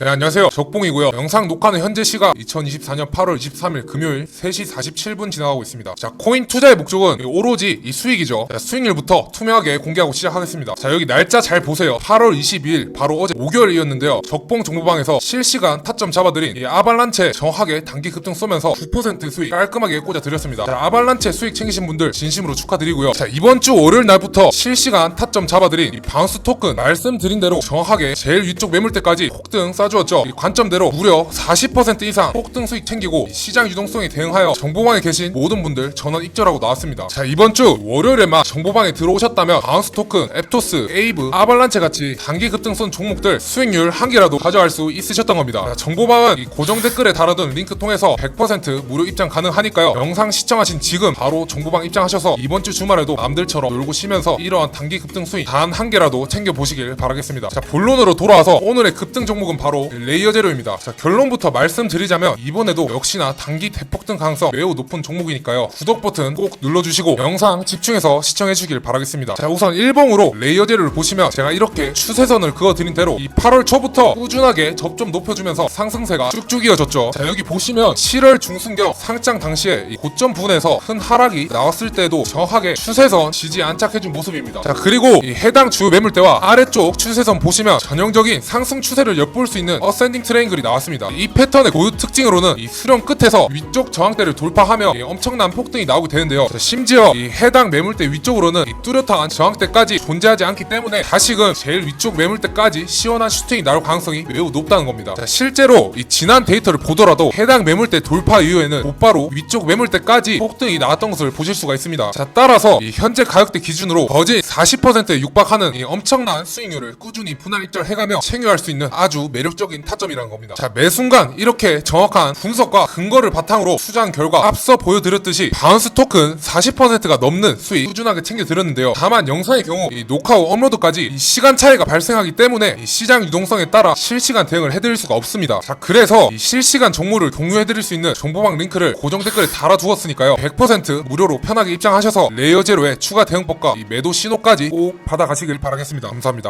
네, 안녕하세요. 적봉이고요. 영상 녹화는 현재 시각 2024년 8월 23일 금요일 3시 47분 지나가고 있습니다. 자, 코인 투자의 목적은 오로지 이 수익이죠. 자, 수익률부터 투명하게 공개하고 시작하겠습니다. 자, 여기 날짜 잘 보세요. 8월 22일, 바로 어제 목요일이었는데요. 적봉 정보방에서 실시간 타점 잡아드린 이 아발란체 정확하게 단기 급등 쏘면서 9% 수익 깔끔하게 꽂아드렸습니다. 자, 아발란체 수익 챙기신 분들 진심으로 축하드리고요. 자, 이번 주 월요일 날부터 실시간 타점 잡아드린 이 바운스 토큰 말씀드린 대로 정확하게 제일 위쪽 매물대까지 폭등 싸주었죠. 이 관점대로 무려 40% 이상 폭등 수익 챙기고 이 시장 유동성에 대응하여 정보방에 계신 모든 분들 전원 입절하고 나왔습니다. 자 이번 주 월요일에만 정보방에 들어오셨다면 바운스 토큰, 앱토스, 에이브, 아발란체 같이 단기 급등 쏜 종목들 수익률 한 개라도 가져갈 수 있으셨던 겁니다. 자, 정보방은 이 고정 댓글에 달아둔 링크 통해서 100% 무료 입장 가능하니까요. 영상 시청하신 지금 바로 정보방 입장하셔서 이번 주 주말에도 남들처럼 놀고 쉬면서 이러한 단기 급등 수익 단 한 개라도 챙겨 보시길 바라겠습니다. 자 본론으로 돌아와서 오늘의 급등 종목은 바로 레이어 제로입니다. 자 결론부터 말씀드리자면 이번에도 역시나 단기 대폭등 가능성 매우 높은 종목이니까요. 구독 버튼 꼭 눌러주시고 영상 집중해서 시청해 주길 바라겠습니다. 자 우선 일봉으로 레이어 제로를 보시면 제가 이렇게 추세선을 그어드린 대로 이 8월 초부터 꾸준하게 접점 높여주면서 상승세가 쭉쭉 이어졌죠. 자 여기 보시면 7월 중순경 상장 당시에 이 고점 부분에서 큰 하락이 나왔을 때도 정확하게 추세선 지지 안착해준 모습입니다. 자 그리고 이 해당 주 매물대와 아래쪽 추세선 보시면 전형적인 상승 추세를 엿볼 수 있는 어센딩 트레인글이 나왔습니다. 이 패턴의 고유 특징으로는 이 수렴 끝에서 위쪽 저항대를 돌파하며 이 엄청난 폭등이 나오게 되는데요. 자, 심지어 이 해당 매물대 위쪽으로는 이 뚜렷한 저항대까지 존재하지 않기 때문에 다시금 제일 위쪽 매물대까지 시원한 슈팅이 나올 가능성이 매우 높다는 겁니다. 자, 실제로 이 지난 데이터를 보더라도 해당 매물대 돌파 이후에는 곧바로 위쪽 매물대까지 폭등이 나왔던 것을 보실 수가 있습니다. 자, 따라서 이 현재 가격대 기준으로 거진 40%에 육박하는 이 엄청난 수익률을 꾸준히 분할 입절해가며 챙겨갈 수 있는 아주 매력 적인 타점이라는 겁니다. 자, 매 순간 이렇게 정확한 분석과 근거를 바탕으로 투자한 결과 앞서 보여드렸듯이 바운스 토큰 40%가 넘는 수익 꾸준하게 챙겨드렸는데요. 다만 영상의 경우 이 녹화 후 업로드까지 이 시간 차이가 발생하기 때문에 이 시장 유동성에 따라 실시간 대응을 해드릴 수가 없습니다. 자, 그래서 이 실시간 정보를 공유해드릴 수 있는 정보방 링크를 고정 댓글에 달아두었으니까요. 100% 무료로 편하게 입장하셔서 레이어 제로의 추가 대응법과 이 매도 신호까지 꼭 받아가시길 바라겠습니다. 감사합니다.